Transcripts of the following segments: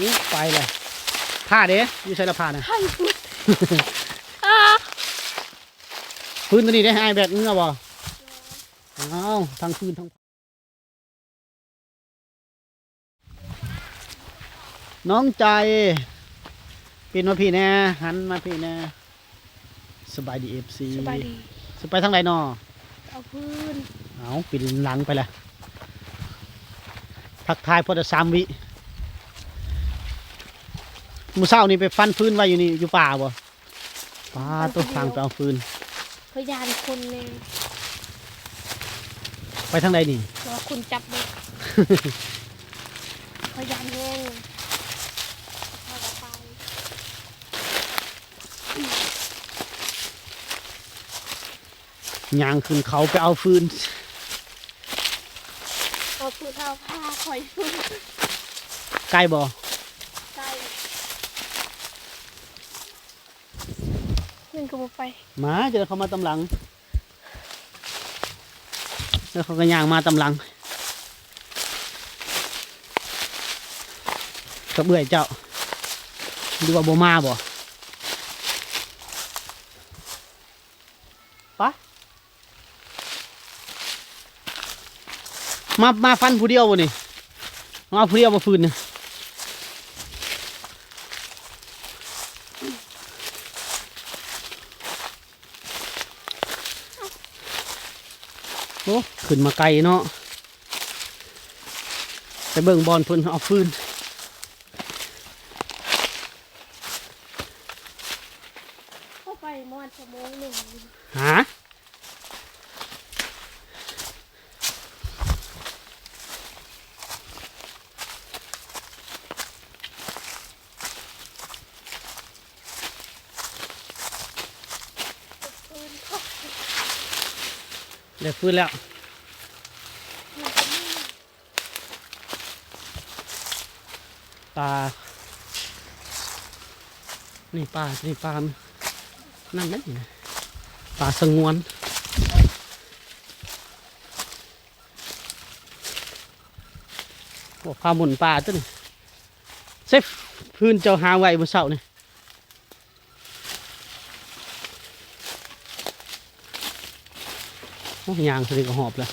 นี่ไปเลยผ้าเด้อยู่ใช้ละผ้านะให้พุดอ่าพื้นตัวนี้ได้ให้แบบนี้นะบ่อ้าวทั้งพื้นทั้งน้องใจปีนมาพี่แน่หันมาพี่แน่สบายดีเอฟซีสบายดีสไปทางไหนนอเอาพื้นเอาปินหลังไปละทักทายพอจะสามวิ มือเศร้านี่ไปฟันฟืนไว้อยู่นี่อยู่ป่าบ่ป่าตัวทางไปเอาฟืนพยานคนแน่ไปทางใดนี่รอคุณจับเด็กพยานแห้งเอาออกไปยางขึ้นเขาไปเอาฟืนเอาพื้นเอาผ้าคอยพื้นใกล้บ่ ใส่ หนึ่งก็บไปหมาเจอเขามาตำหลัง แล้วเขาก็ย่างมาตำหลังกับเบื่อยเจ้าดูว่าบ่มาบ่ไปะมา มาฟันผู้เดียวบ่นี่มาผู้เดียวมาฟืนเนี่ย โอ้ขึ้นมาไกลเนาะไปเบิ่งบอลเพิ่นเอาฟืน เข้าไปมอดชั่วโมงหนึ่ง หา พื้นเข้า ได้นแล้วปลา นี่ปลา นี่ปลา นั่นนั่นนี่ปลาสงวนโอ้ปลาหมุนปลาตัวนี้เซฟพื้นเจ้าหาไว้บนเสานี่โยางสลิงก็หอบเลย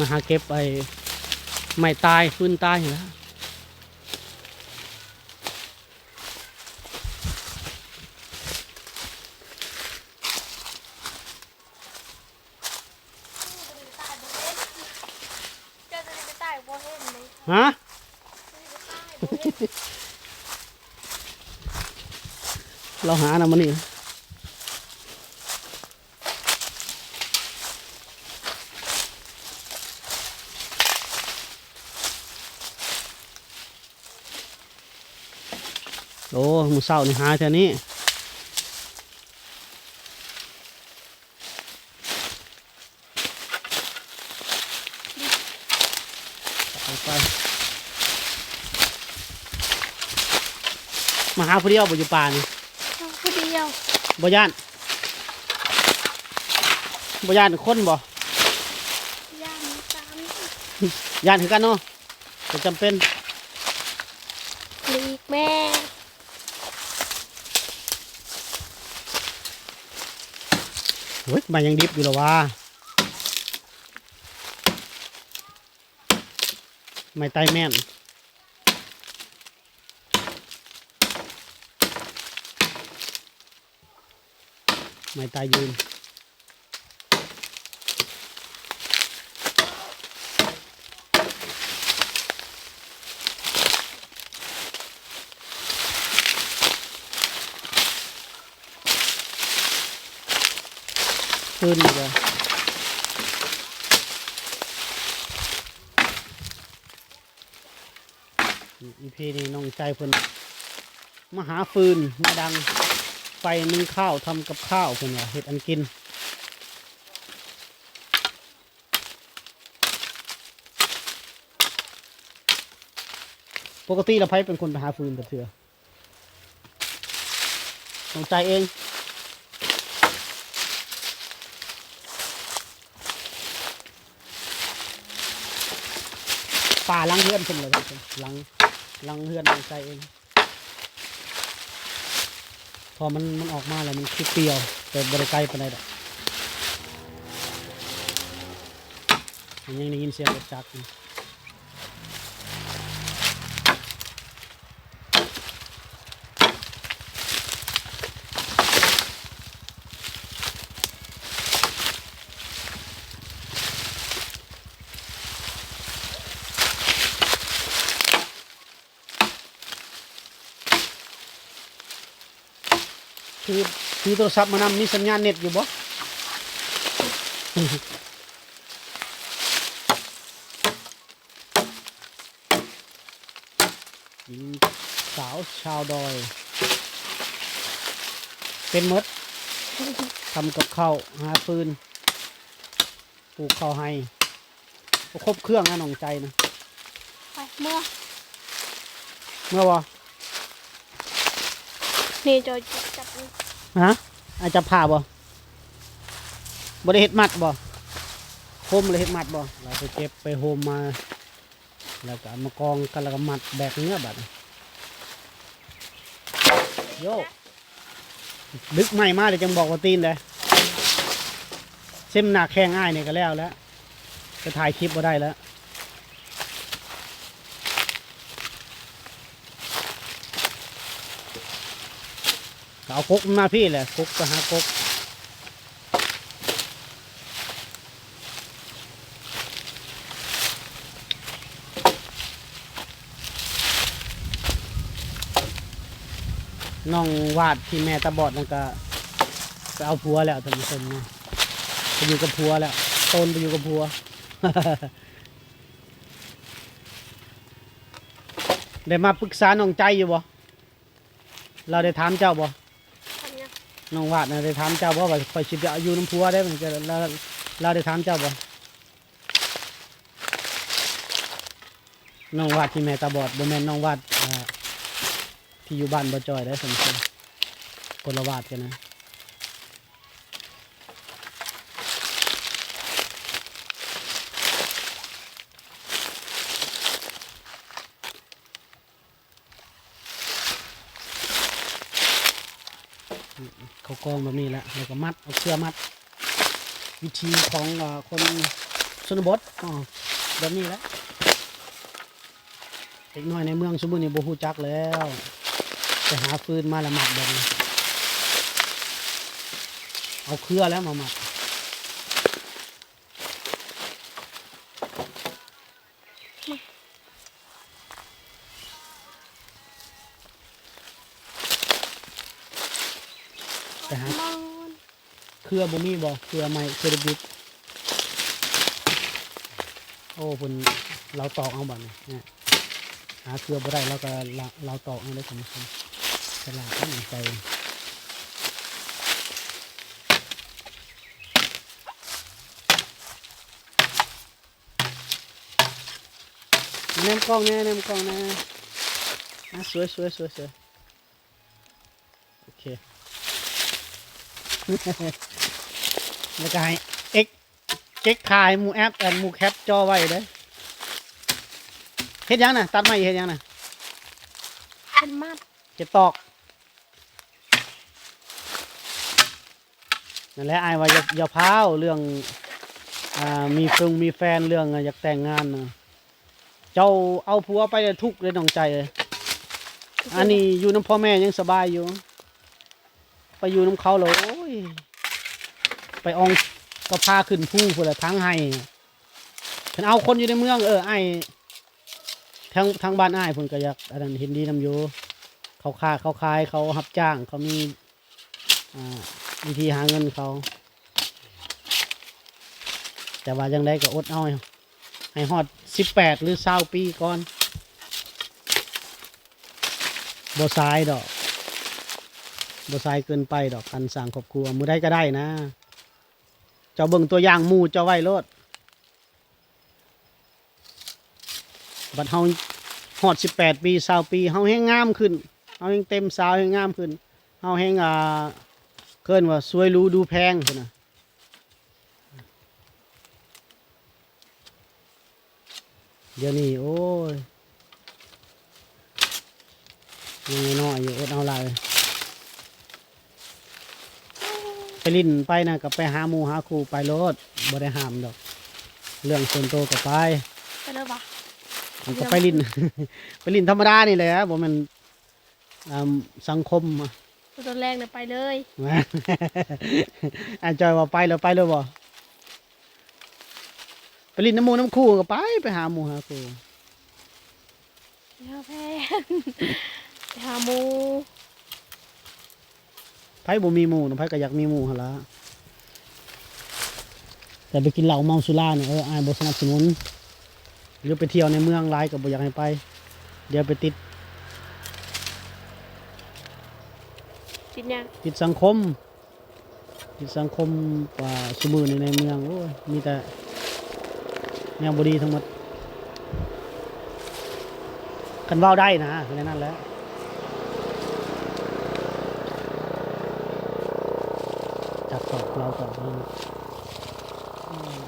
มาหาเก็บไปไม่ตายฟื้นตายอยู่แล้วฮะ เราหานะมันนี่โอ้มูเศร้านี่หาแถวนี้ไปไปมาหา ผู้เดียวบ่อยู่ป่านี่เอาผู้เดียวบ่ย่านบ่ย่านคนบ่ย่างตามย่านคือกันเนาะก็จำเป็นหลีกแม่เฮ้ยมันยังดิบอยู่หรอวะไม่ไตแม่น ไม่ตายยืน ขึ้นอีกเลยอีพีนี้น้องใจเพิ่นมาหาฟืนมาดัง ไฟนึ่งข้าวทำกับข้าวเพื่อนว่เห็ดอันกินปกติเราไพ่เป็นคนไปหาฟืนแต่เถื่อสนใจเอง ป่าลังเฮือนเป็นเลยครับลังลังเฮือนสนใจเอง พอมันมันออกมาแล้วมันคือเปรี้ยวแต่บริไกลปานใดดอกยังได้ยินเสียงรถจักร อยู่คือคือโทรศัพท์มานำมีสัญญาณเน็ตอยู่บ่หญิงสาวชาวดอย เป็นมดทำกับข้าวหาฟืนปลูกข้าวให้ครบเครื่องนะน้องใจนะไปเมื่อ เมื่อวะนี่จอยจับนี่ ฮะอาจจะผ่าบ่บ่ได้เฮ็ดมัดบ่โฮมเลยเฮ็ดมัดบ่เราไปเก็บไปโฮมมา แล้วก็เอามากองกันแล้วก็มัดแบกเนื้อบัดนี้โยดึกใหม่มาเดี๋ยวจังบอกว่าตีนเลยเส้นหนักแข้งง่ายเนี่ยก็แล้วแล้วจะถ่ายคลิปบ่ได้แล้ว เอากกมาพี่แหละกกก็หากกน้องวาดที่แม่ตาบอดนั่นก็ไปเอาผัวแล้วท่านผู้ชมนะไปอยู่กับผัวแล้วโตนไปอยู่กับผัวได้มาปรึกษาน้องใจอยู่บ่เราได้ถามเจ้าบ่ น้องวาดนะได้ถามเจ้าบ่ว่าคอยสิไปเอาอยู่น้ำพัวได้มันจะเราเราได้ถามเจ้าบ่น้องวาดที่แม่ตาบอดบ่แม่นน้องวาดที่อยู่บ้านบ่จอยได้สมควรคนละวาดกันนะ กองแบบนี้แหละแล้วก็มัดเอาเชือมัด วิธีของอคนชนบทอ๋อแบบนี้แหละเด็กน้อยในเมืองสมบูรณ์นี่บ่ฮู้จักแล้วไปหาฟืนมาละหมัดแบบนี้เอาเครือแล้วมาหมัดไปหา มอง เครือบ่มีบ่เครือไม้เครือดิบโอ้เพิ่นเราตอกเอาบัดนี้เนี่ยหาเครือบ่ได้เราก็เราเราตอกเอาเลยคุณผู้ชมฉลาดตั้งใจแนมกล้องแน่แนมกล้องแน่อะสวยสวยสวยสวยโอเค แล้วก็ให้เอ็กเก็กถ่ายหมูแอปแอนหมูแคปจอไว้เด้อเฮ็ดหยังน่ะ ตัดไม้เฮ็ดหยังน่ะเป็นมัดเก็บตอกนั่นแหละไอ้ายว่าอย่าอย่าพร้าวเรื่องอ่ามีฟงมีแฟนเรื่องอะอยากแต่งงานน่ะเจ้าเอาผัวไปเลยทุกข์เลยน้องใจเลยอันนี้อยู่น้ำพ่อแม่ยังสบายอยู่ ไปอยู่น้ำเขาเลยโอ้ยไปอองก็พาขึ้นผู้พุ่นละทั้งให้ฉันเอาคนอยู่ในเมืองเออไอ้ทางทางบ้านไอ้ายพุ่นก็อยากอันนั้นเห็นดีนำอยู่เขาค้าเขาขายเขารับจ้างเขามีวิธีหาเงินเขา แต่ว่ายังได้ก็อดเอาให้ให้ฮอดสิบแปดหรือเศร้าปีก่อนบ่สายดอก บ่สายเกินไปดอกการสร้างครอบครัวมือได้ก็ได้นะ เจ้าเบิ่งตัวอย่างมูเจ้าไว้โลดบัดเฮาฮอดสิบแปดปีสาวปีเฮาแห้งงามขึ้นเฮาแห้งเต็มสาวแห้งงามขึ้นเฮาแห้งอ่าเกินว่าสวยรู้ดูแพงพุ่นนะเดี๋ยวนี้โอ้ยยังน้อยอยู่อดเอาลายไป ลิ้นไปนะกับไปหาหมูหาครูไปรถบ่ได้ห้ามดอก เรื่องส่วนตัวกับไปไปเลยปะมันก็ไปลิ้น ไปลิ้นธรรมดานี่แหละบ่แมันอ่าสังคมอะตัวแรกเนี่ยไปเลยแหมอาจอยว่าไปแล้วไปเลยบ่ไปลิ้นน้ำหมูน้ำคู่ก็ไปไปหาหมูหาครูไปหาแพนไปหาหมู ไผบ่มีหมู่นะไผก็อยากมีหมู่หั่นล่ะแต่ไปกินเหล้าเมาสุราเนี่ยเอออายบ่สนับสนุนหรือไปเที่ยวในเมืองหลายก็บ่อยากให้ไป เดี๋ยวไปติดติดยังติดสังคม ติดสังคมกว่าสมือในในเมืองโอ้ยมีแต่แนวบดีทั้งหมดคันเว้าได้นะแค่นั้นแหละ จับตอกเราตอกนี่อืม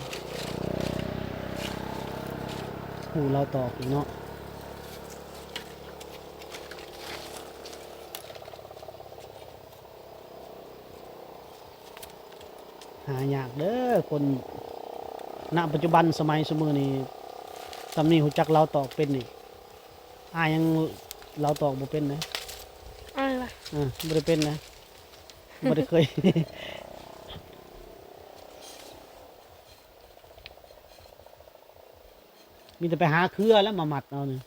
หูเราตอกอีกเนาะหายากเด้อคนณปัจจุบันสมัยสมือนี้สำนีหูจักเราตอกเป็นนี่อายังเราตอกบ่เป็นนะอะไรวะอ่าบ่ได้เป็นนะบ่ได้เคย มีแต่ไปหาเครือแล้วมาหมัดเอาเนี่ย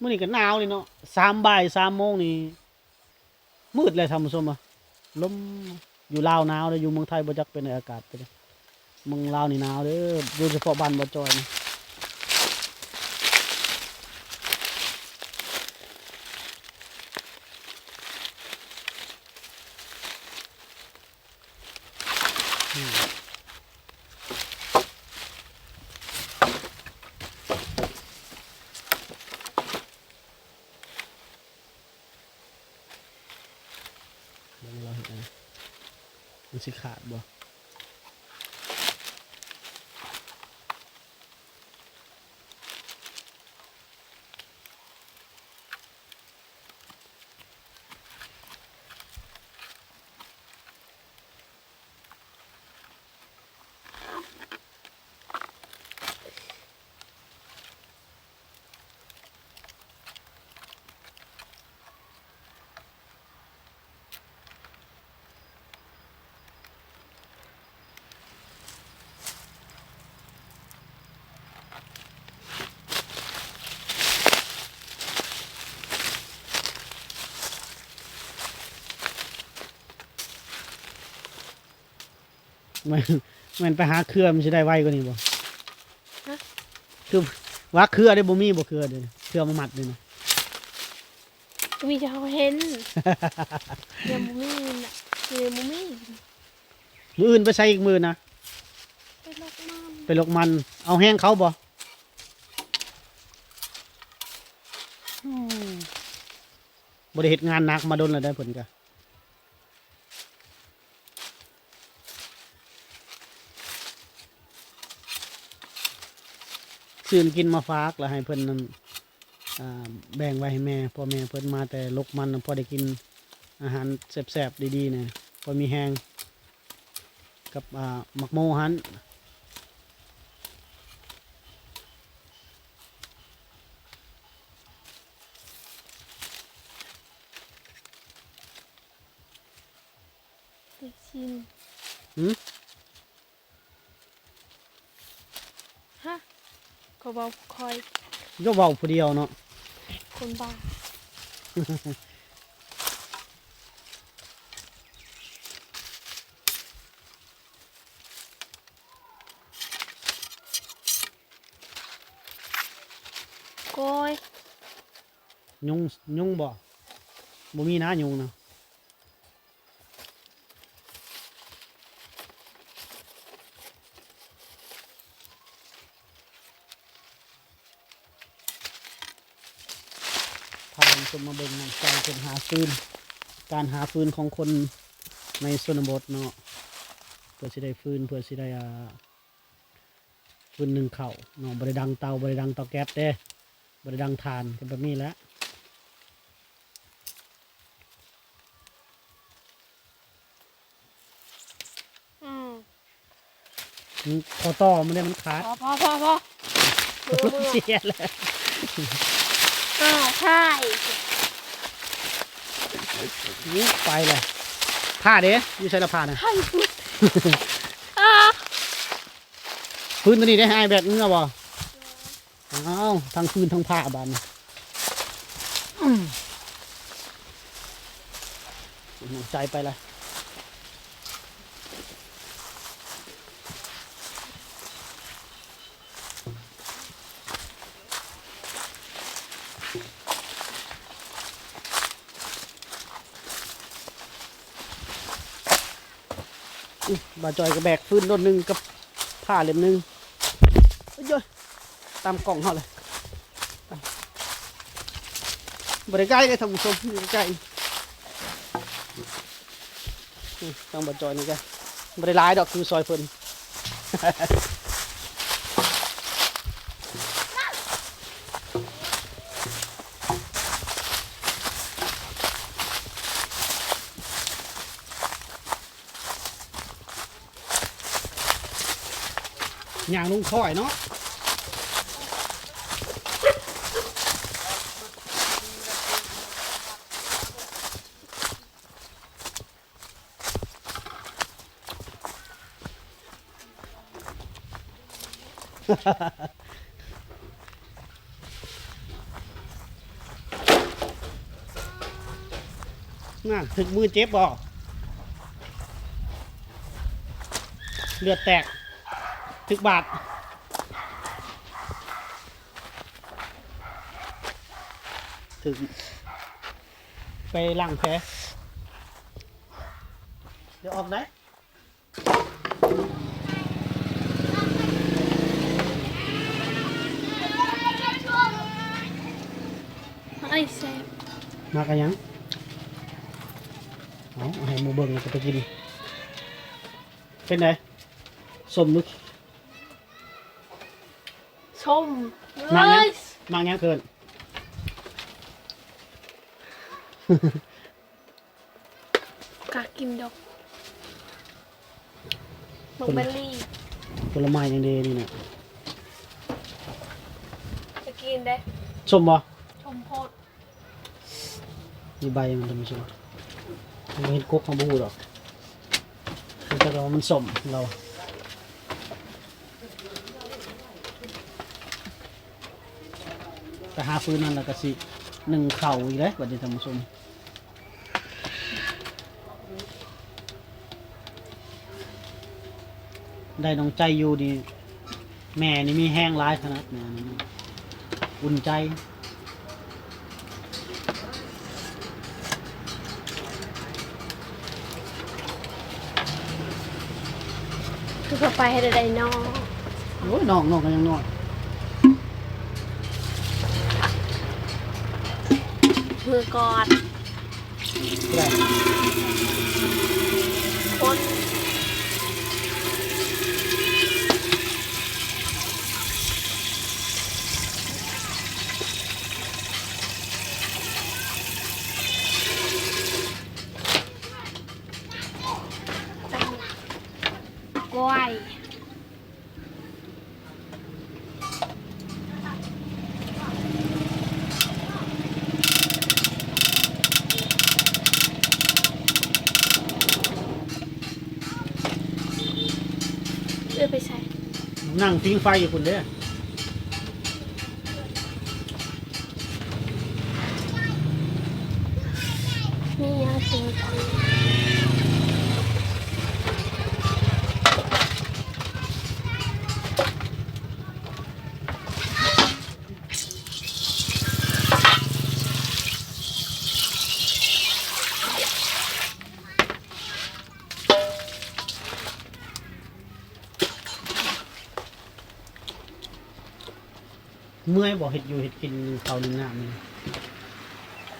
มื่อนี้ก็หนาวเลยเนาะสามบ่ายสามโมงนี่มืดเลยทำส้มอะลมอยู่ลาวหนาวเลยอยู่เมืองไทยบ่จักเป็นอากาศไปเลยเมืองลาวนี่หนาวเด้อโดยเฉพาะบ้านบ่จอยนี่อืมเดี๋ยวเราเห็นนะมัน สิขาดบ่ มันมันไปหาเครือมันจะได้ไวกว่านี้บ่คือว่าเครือได้บ่มีบ่เครือเด้อเครือมามัดเลยนะก็มีจะเขาเห็นเดี๋ยวมุมี่น่ะเดี๋ยวมุมี่มืออื่นไปใส่อีกมือนะไปลกมันไปลกมัน เอาแห้งเขาบ่อืมบ่ได้เฮ็ดงานหนักมาโดนแล้วได้ผลกะ ซื้อกินมาฝากแล้วให้เพิ่นนั่นอ่าแบ่งไว้ให้แม่พ่อแม่เพิ่นมาแต่ลกมันน่ะพอได้กินอาหารแซ่บๆดีๆเนี่ยพอมีแห้งกับอ่าหมักโมหันไปชิม หืม ฮะ ก็บอกคอยก็เว้าผู้เดียวเนาะคนบ้าโกยยุงยุงบ่บ่มีนะยุงนะพาคุณผู้ ชมมาเบิ่งน้ำใจเป็นหาฟืน การหาฟืนของคนในชนบทเนาะเพื่อสิได้ฟืนเพื่อสิได้อ่าฟืนหนึ่งเข่าวเนาะบริดังเตาบริดังเตาแก๊สเด้บริดังทานก็แบบนี้แหล้วอืมพอต่อมันได้มันขาดพอพอพอพอมือมือเสียแล้ว อ้าวใช่นี่ไปเลยผ้าเด้อยู่ใส่ละผ้านะ ใช่อ่าฟืนตัวนี้ได้ให้แบบเงือบ่อ้าวทั้งฟืนทั้งผ้าบานอืมใจไปเลย บาจอยก็แบกฟืนรถหนึ่งกับผ้าเล่มหนึ่งเอ้ยยยตามกล่องเขาเลยบริใกล้เลยท่านผู้ชมบริใกล้ต้องบาจอยนี่กันบริลายดอกคือซอยเพิ่น ย่างลุงค่อยเนาะน่าถึกมือเจ็บบ่เลือดแตก ถึกบาดถึงไปล้างแผลเดี๋ยวออกได้ไอ้แซ่บมากันยังเอาเอาให้หมูเบิ่งแล้วก็ไปกิน เป็นไงสมนึก ชมมาเลยังยมายังเกิน กากินดอกบักเบอร์รี่ผลไม้ยังดีนี่เนี่ยจะกินได้สมบ่ชมโพดมีใบมันทำไมสมมันเห็นกกของบูหรอกมันจะรอมันสมเรา แต่หาฟืนนั่นแหละก็สิหนึ่งเข่าอีกแล้วบัดนี้ท่านผู้ชมได้น้องใจอยู่ดี แม่นี่มีแห้งร้ายขนาดแม่นี่อุ่นใจคือเข้าไปให้ได้ได้นอกโอ้ยน้องน้องก็ยังน้อย มือกอดได้คน กล้วย เลือกไปใส่ นั่งทิ้งไฟอยู่คุณเด้อ เมื่อยบอกเห็ดอยู่เห็ดกินเขาวหนึ่งน้ำนี่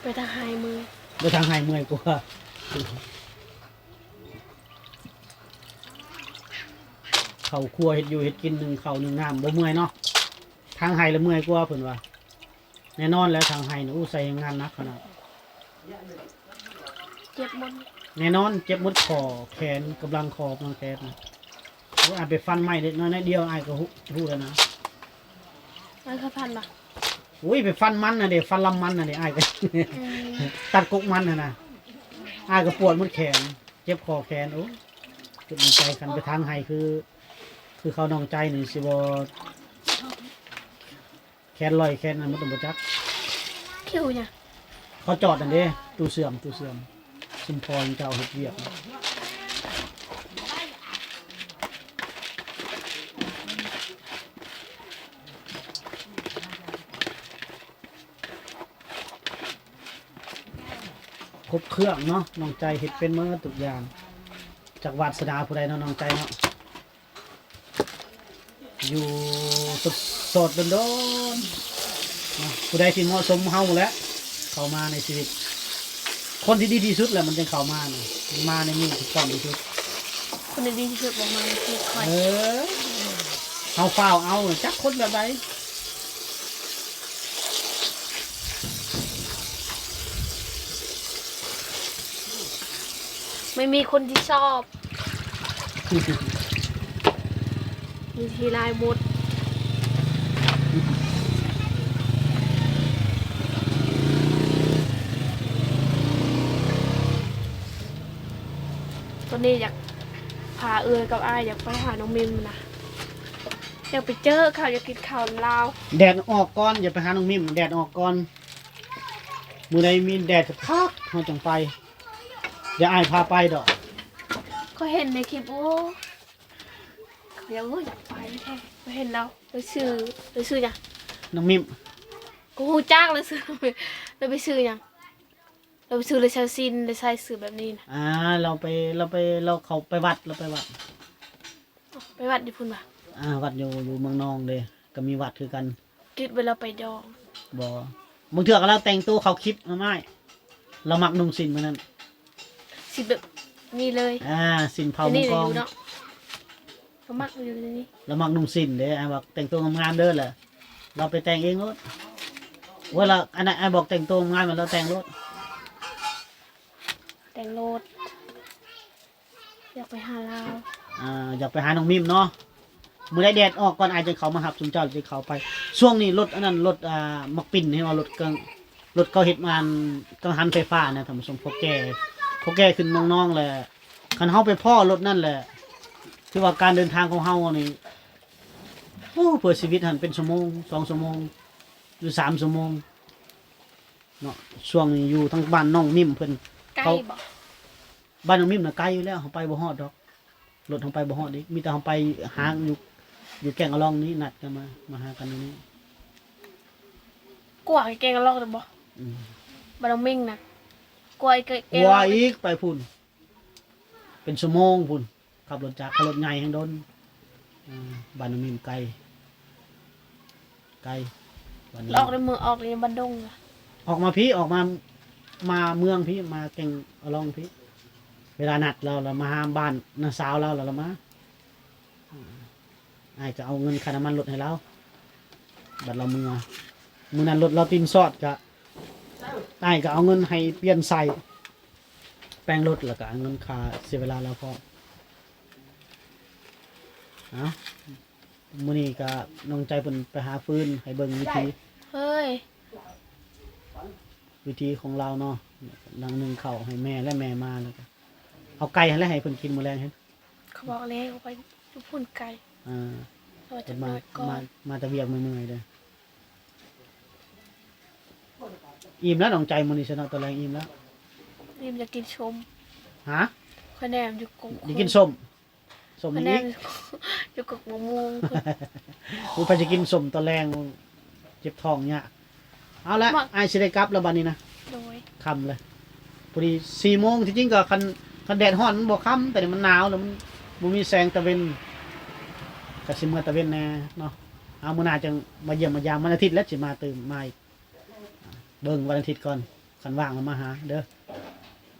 ไปทางหายมือโดยทางหายเมื่อยกว่าเขาครัวเฮ็ดอยู่เฮ็ดกินหนึ่งเขาวหนึ่งน้ำบ่เมื่อยเนาะทางไห้ละเมื่อยกว่าเพิ่นว่าแน่นอนแล้วทางไห้น่ะอู้ใส่งานหนักขนาดเจ็บหมดแน่นอนเจ็บหมดคอแขนกำลังคอกำลังแขนนะโอ้ยอาจไปฟันไม้เด็กน้อยนิดเดียวอายก็รู้รู้แล้วนะ มันคือพันปะอุ้ยไปฟันมันนะเด็กฟันลำมันนะเด็กอายก็อืมตัดกกมันนะนะอายก็ปวดหมดแขน เจ็บคอแขนโอ้ยจุดในใจคันไปทางไห้คือ คือเขานองใจนี่สิบแขนลอยแขนนั้นมันต้องบ่จัก คิวเนี่ยเขาจอดนั่นเด้ตู้เสื่อมตู้เสื่อมชุมพรเจ้าเฮ็ดเวียก ครบเครื่องเนาะน้องใจเฮ็ดเป็นเมื่อทุกอย่าง จากวาสนาผู้ใดเนาะน้องใจเนาะอยู่สดสดๆโดนๆเนาะผู้ใดที่เหมาะสมเฮาแหล้วเข้ามาในชีวิต คนที่ดีที่สุดแหละมันจะเข้ามานะมาในมือถูกต้องที่สุด คนดีที่สุดบอกมาคือคอย เออเอาเฝ้าวเอาจักคนแบบใด ไม่มีคนที่ชอบมีทีลายมดตอนนี้อยากพาเอือยกับอ้ายอยากไปหาน้องมิมนะอยากไปเจอเขาอยากกินข้าวลาวแดดออกก่อนอย่าไปหาน้องมิมแดดออกก่อนมือใดมีแดดคักเราจังไป อย่าอายพาไปดอกก็เห็นในคลิปโอ้เขาอยากเอ้ยอยากไปแท้ก็เห็นแล้วไปซื้อไปซื้อยังน้องมิมกูฮู้จ้างเลยซื้อเราไปซื้อยังเราไปซื้อเลยชาซินเลยใส่ซื้อแบบนี้นะอ่าเราไปเราไปเราเขาไปวัดเราไปวัดเอาไปวัดดิพุ่นบ่ะอ่าวัดอยู่อยู่เมืองนองเลยก็มีวัดคือกันกิดเวลาไปดองบอบางเถื่อก็เราแต่งตัวเขาคลิปมาไม่เรามักนุ่งสินมานั้น สิแบบนี้เลยอ่าสินเผาอันมันี้งเลกยอรยู่เนาะเขามักอยู่ในนี้เรามักนุ่งสินเด้ไอ้บอกแต่งตัวงามๆเด้อแหละเราไปแต่งเองรถว่าเราอันนั้นไอ้บอกแต่งตัวงามมันเราแต่งรถแต่งโลดอยากไปหาลาวอ่าอยากไปหาน้องมิมเนาะมือได้แดดออกก่อนไอ้จะเขามาหับสุนเจ้าจะเขาไป ช่วงนี้รถอันนั้นรถอ่ามักปิ่นให้ว่ารถเครื่องรถเขาเฮ็ดมานกังหันไฟฟ้านะท่านผู้ชมพวกแก่ พวกแก่ขึ้นน้องๆแหละคันเฮาไปพ่อรถนั่นแหละ คือว่าการเดินทางของเฮานี่โอ้เพื่อชีวิตหันเป็นชั่วโมงสองชั่วโมงหรือสามชั่วโมงเนาะช่วงนี้อยู่ทั้งบ้านน้องมิมเพิ่นใกล้เขาบ่บ้านน้องมิมน่ะไกลอยู่แล้วเขาไปบ่ฮอดดอกรถเขาไปบ่ฮอดดิมีแต่เขาไปหาอยู่อยู่แก่งอะลองนี้นัดกันมามาหากันตรงนี้กว่าไอ้แกงกะลอกเลยบ่อืม บารมิงนะ กว่าไอ้แกงกลัวอีกไปพุ่น เป็นชั่วโมงพุ่นขับรถจักรขับรถใหญ่แห่งโดนอ่าบ้านน้องมิมไกลไกลบ้านน้ออองกในเมืองออกในบันดงอะออกมาพี่ออกมามาเมืองพี่มาแก่งอะลองพี่ เวลานัดเราเรามาหาบ้านน้าสาวเราเราเรามาอ่าไอ้ายก็เอาเงินค่าน้ำมันรถให้เราบัดเราเมือมือนั้นรถเราตินซอดก็ ไอ้ายก็เอาเงินให้เปลี่ยนใส่แปลงรถแล้วก็เอาเงินค่าเสียเวลาเราพอเอามื้อนี้ก็น้องใจเพิ่นไปหาฟืนให้เบิ่งวิธีเฮ้ยวิธีของเราเนาะหลังหนึ่งเขาวให้แม่และแม่มาแล้วก็เอาไก่ให้แล้วให้เพิ่นกินมื้อแรงเห็นเขาบอกเลยเขาไปยุพุ่นไก่อ่าเราจะเพิ่นมามาก่อมานมาแตะเวียกเมื่อยๆเด้อ อิ่มแล้วน้องใจมื้อนี้ซะเนาะตอนแรงอิ่มแล้วรีมจะกินชมฮะคะแนนอยู่กงอยากกินส้มส้มคะนี่แนอีนกอยู่กงมะม่วงกูไปจะกินส้มตอนแรงเจ็บท้องเนี่ยากเอาละอ้ายสิได้กลับแล้วบัดนี้นะโดยค่ำเลยพอดีสี่โมงที่จริงก็คันคันแดดร้อนมันบ่ค่ำแต่นี่มันหนาวแล้วมันบ่มีแสงตะเวนก็สิเมื่อตะเวนแน่เนาะเอามื้อหน้าจังมาเยี่ยมมายามวันอาทิตย์แล้วสิมาตื่นมาอีก เบิ่งวันอาทิตย์ก่อนคันว่างแล้มาหาเด้อ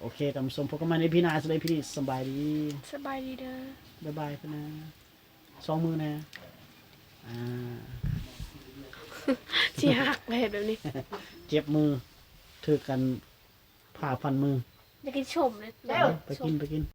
โอเคตามสมพบกันใหม่ในพี่นาสเลยพี่นี่สบายดีสบายดีเด้อ บ๊ายบายพี่นาสองมือนะอ่าสิหักเลยแบบนี้ เจ็บมือถือกันผ่าฟันมือไปกินชมเลย ไปกินไปกิน